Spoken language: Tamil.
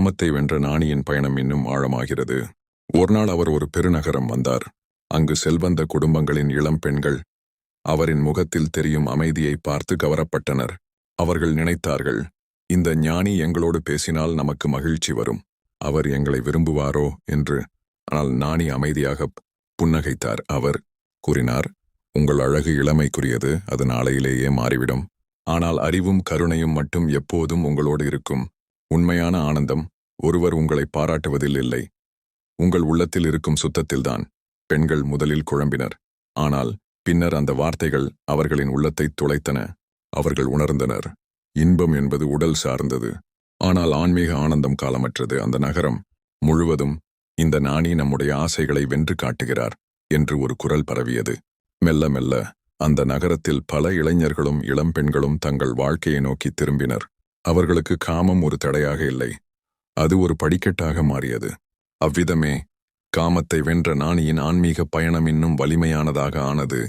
காமத்தை வென்ற நாணியின் பயணம் இன்னும் ஆழமாகிறது. ஒருநாள் அவர் ஒரு பெருநகரம் வந்தார். அங்கு செல்வந்த குடும்பங்களின் இளம் பெண்கள் அவரின் முகத்தில் தெரியும் அமைதியை பார்த்து கவரப்பட்டனர். அவர்கள் நினைத்தார்கள் இந்த ஞானி எங்களோடு பேசினால் நமக்கு மகிழ்ச்சி வரும். அவர் எங்களை விரும்புவாரோ? என்று. ஆனால் நாணி அமைதியாக புன்னகைத்தார். அவர் கூறினார் உங்கள் அழகு இளமைக்குரியது அது நாளையிலேயே மாறிவிடும். ஆனால் அறிவும் கருணையும் மட்டும் எப்போதும் உங்களோடு இருக்கும். உண்மையான ஆனந்தம் ஒருவர் உங்களை பாராட்டுவதில் இல்லை. உங்கள் உள்ளத்தில் இருக்கும் சுத்தத்தில்தான் பெண்கள் முதலில் குழம்பினர். ஆனால் பின்னர் அந்த வார்த்தைகள் அவர்களின் உள்ளத்தை துளைத்தன. அவர்கள் உணர்ந்தனர். இன்பம் என்பது உடல் சார்ந்தது. ஆனால் ஆன்மீக ஆனந்தம் காலமற்றது. அந்த நகரம் முழுவதும் இந்த நாணி நம்முடைய ஆசைகளை வென்று காட்டுகிறார் என்று ஒரு குரல் பரவியது. மெல்ல மெல்ல அந்த நகரத்தில் பல இளைஞர்களும் இளம்பெண்களும் தங்கள் வாழ்க்கையை நோக்கி திரும்பினர். அவர்களுக்கு காமம் ஒரு தடையாக இல்லை. அது ஒரு படிக்கட்டாக மாறியது. அவ்விதமே காமத்தை வென்ற நாணியின் ஆன்மீக பயணம் இன்னும் வலிமையானதாக ஆனது